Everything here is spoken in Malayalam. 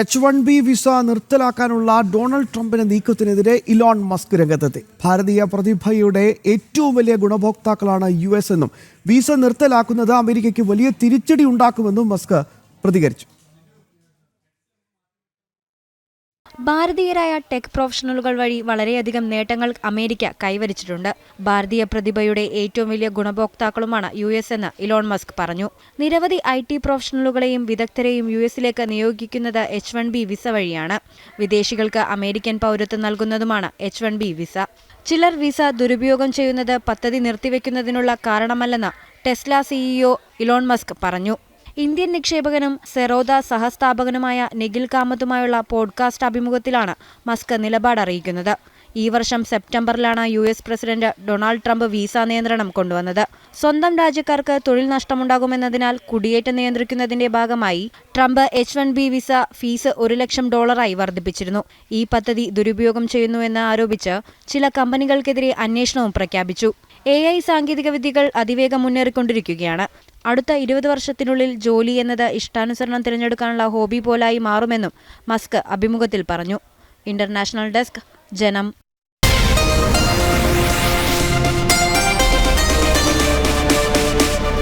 എച്ച് വൺ ബി വിസ നിർത്തലാക്കാനുള്ള ഡൊണാൾഡ് ട്രംപിന്റെ നീക്കത്തിനെതിരെ ഇലോൺ മസ്ക് രംഗത്തെത്തി. ഭാരതീയ പ്രതിഭയുടെ ഏറ്റവും വലിയ ഗുണഭോക്താക്കളാണ് യു എസ് എന്നും. വിസ നിർത്തലാക്കുന്നത് അമേരിക്കയ്ക്ക് വലിയ തിരിച്ചടി ഉണ്ടാക്കുമെന്നും മസ്ക് പ്രതികരിച്ചു. ഭാരതീയരായ ടെക് പ്രൊഫഷണലുകൾ വഴി വളരെയധികം നേട്ടങ്ങൾ അമേരിക്ക കൈവരിച്ചിട്ടുണ്ട്. ഭാരതീയ പ്രതിഭയുടെ ഏറ്റവും വലിയ ഗുണഭോക്താക്കളുമാണ് യു എസ് എന്ന് ഇലോൺ മസ്ക് പറഞ്ഞു. നിരവധി ഐ ടി പ്രൊഫഷണലുകളെയും വിദഗ്ധരെയും യു എസിലേക്ക് നിയോഗിക്കുന്നത് എച്ച് വൺ ബി വിസ വഴിയാണ്. വിദേശികൾക്ക് അമേരിക്കൻ പൗരത്വം നൽകുന്നതുമാണ് എച്ച് വൺ ബി വിസ. ചിലർ വിസ ദുരുപയോഗം ചെയ്യുന്നത് പദ്ധതി നിർത്തിവെക്കുന്നതിനുള്ള കാരണമല്ലെന്ന് ടെസ്ല സിഇഒ ഇലോൺ മസ്ക് പറഞ്ഞു. ഇന്ത്യൻ നിക്ഷേപകനും സെറോദ സഹസ്ഥാപകനുമായ നിഖിൽ കാമത്തുമായുള്ള പോഡ്കാസ്റ്റ് അഭിമുഖത്തിലാണ് മസ്ക് നിലപാട് അറിയിക്കുന്നത്. ഈ വർഷം സെപ്റ്റംബറിലാണ് U S president Donald Trump visa നിയന്ത്രണം കൊണ്ടുവന്നത്. സ്വന്തം രാജ്യക്കാർക്ക് തൊഴിൽ നഷ്ടമുണ്ടാകുമെന്നതിനാൽ കുടിയേറ്റം നിയന്ത്രിക്കുന്നതിന്റെ ഭാഗമായി Trump H one B visa fees ഒരു ലക്ഷം ഡോളറായി വർദ്ധിപ്പിച്ചിരുന്നു. ഈ പദ്ധതി ദുരുപയോഗം ചെയ്യുന്നുവെന്ന് ആരോപിച്ച് ചില കമ്പനികൾക്കെതിരെ അന്വേഷണവും പ്രഖ്യാപിച്ചു. എ ഐ സാങ്കേതിക വിദ്യകൾ അതിവേഗം മുന്നേറിക്കൊണ്ടിരിക്കുകയാണ്. അടുത്ത ഇരുപത് വർഷത്തിനുള്ളിൽ ജോലി എന്നത് ഇഷ്ടാനുസരണം തിരഞ്ഞെടുക്കാനുള്ള ഹോബി പോലായി മാറുമെന്നും മസ്ക് അഭിമുഖത്തിൽ പറഞ്ഞു. ഇന്റർനാഷണൽ ഡെസ്ക് ജനം.